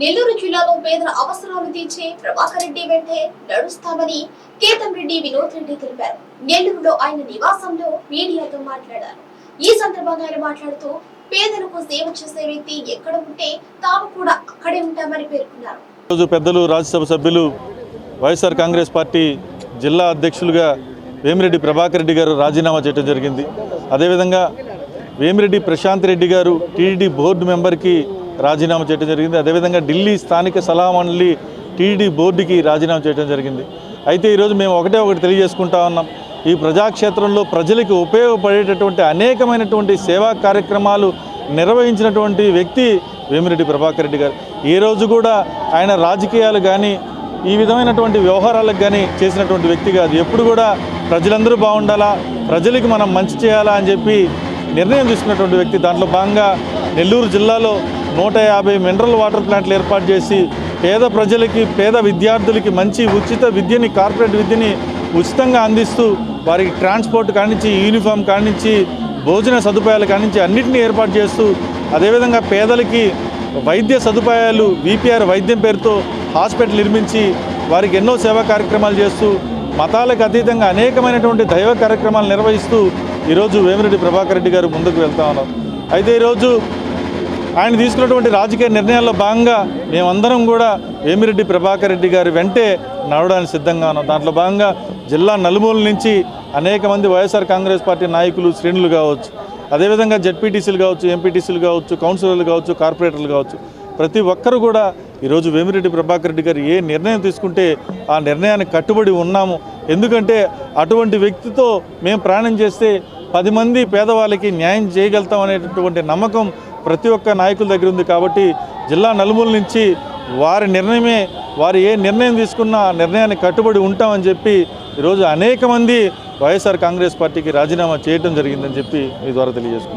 నెల్లూరు జిల్లాలో పేదల అవసరాలు తీర్చే ప్రభాకర్ రెడ్డి వెంటే నడుస్తామని కేతం రెడ్డి వినోద్ రెడ్డి తెలిపారు. నెల్లూరులో ఆయన నివాసంలో మీడియాతో మాట్లాడారు. ఈ సందర్భంగా ఆయన మాట్లాడుతూ పేదలకు సేవ చేసే వ్యక్తి ఎక్కడ ఉంటే తాము కూడా అక్కడే ఉంటామని పేర్కొన్నారు. రోజు పెద్దలు రాజ్యసభ సభ్యులు వైఎస్ఆర్ కాంగ్రెస్ పార్టీ జిల్లా అధ్యక్షులుగా వేమిరెడ్డి ప్రభాకర్ రెడ్డి గారు రాజీనామా చేయడం జరిగింది. అదేవిధంగా వేమిరెడ్డి ప్రశాంత్ రెడ్డి గారు టీడీ బోర్డు మెంబర్కి రాజీనామా చేయడం జరిగింది. అదేవిధంగా ఢిల్లీ స్థానిక సలహా మండలి టీడీ బోర్డుకి రాజీనామా చేయడం జరిగింది. అయితే ఈరోజు మేము ఒకటే ఒకటి తెలియజేసుకుంటా ఉన్నాం. ఈ ప్రజాక్షేత్రంలో ప్రజలకు ఉపయోగపడేటటువంటి అనేకమైనటువంటి సేవా కార్యక్రమాలు నిర్వహించినటువంటి వ్యక్తి వేమిరెడ్డి ప్రభాకర్ రెడ్డి గారు. ఏ రోజు కూడా ఆయన రాజకీయాలు కానీ ఈ విధమైనటువంటి వ్యవహారాలకు కానీ చేసినటువంటి వ్యక్తి కాదు. ఎప్పుడు కూడా ప్రజలందరూ బాగుండాలా ప్రజలకు మనం మంచి చేయాలా అని చెప్పి నిర్ణయం తీసుకున్నటువంటి వ్యక్తి. దాంట్లో భాగంగా నెల్లూరు జిల్లాలో నూట యాభై మినరల్ వాటర్ ప్లాంట్లు ఏర్పాటు చేసి పేద ప్రజలకి పేద విద్యార్థులకి మంచి ఉచిత విద్యని కార్పొరేట్ విద్యని ఉచితంగా అందిస్తూ వారికి ట్రాన్స్పోర్ట్ కానించి యూనిఫామ్ కానించి భోజన సదుపాయాలు కానించి అన్నింటినీ ఏర్పాటు చేస్తూ అదేవిధంగా పేదలకి వైద్య సదుపాయాలు విపిఆర్ వైద్యం పేరుతో హాస్పిటల్ నిర్మించి వారికి ఎన్నో సేవా కార్యక్రమాలు చేస్తూ మతాలకు అతీతంగా అనేకమైనటువంటి దైవ కార్యక్రమాలు నిర్వహిస్తూ ఈరోజు వేమిరెడ్డి ప్రభాకర్ రెడ్డి గారు ముందుకు వెళ్తా ఉన్నారు. అయితే ఈరోజు ఆయన తీసుకున్నటువంటి రాజకీయ నిర్ణయాల్లో భాగంగా మేమందరం కూడా వేమిరెడ్డి ప్రభాకర్ రెడ్డి గారి వెంటే నడవడానికి సిద్ధంగా ఉన్నాం. దాంట్లో భాగంగా జిల్లా నలుమూల నుంచి అనేక మంది వైఎస్ఆర్ కాంగ్రెస్ పార్టీ నాయకులు శ్రేణులు కావచ్చు అదేవిధంగా జడ్పీటీసీలు కావచ్చు ఎంపీటీసీలు కావచ్చు కౌన్సిలర్లు కావచ్చు కార్పొరేటర్లు కావచ్చు ప్రతి ఒక్కరు కూడా ఈరోజు వేమిరెడ్డి ప్రభాకర్ రెడ్డి గారు ఏ నిర్ణయం తీసుకుంటే ఆ నిర్ణయానికి కట్టుబడి ఉన్నాము. ఎందుకంటే అటువంటి వ్యక్తితో మేము ప్రయాణం చేస్తే పది మంది పేదవాళ్ళకి న్యాయం చేయగలుగుతాం అనేటటువంటి నమ్మకం ప్రతి ఒక్క నాయకుల దగ్గర ఉంది కాబట్టి జిల్లా నలుమూల నుంచి వారి నిర్ణయమే వారు ఏ నిర్ణయం తీసుకున్నా ఆ నిర్ణయానికి కట్టుబడి ఉంటామని చెప్పి ఈరోజు అనేక మంది వైఎస్ఆర్ కాంగ్రెస్ పార్టీకి రాజీనామా చేయడం జరిగిందని చెప్పి మీ ద్వారా తెలియజేసుకుంటున్నాను.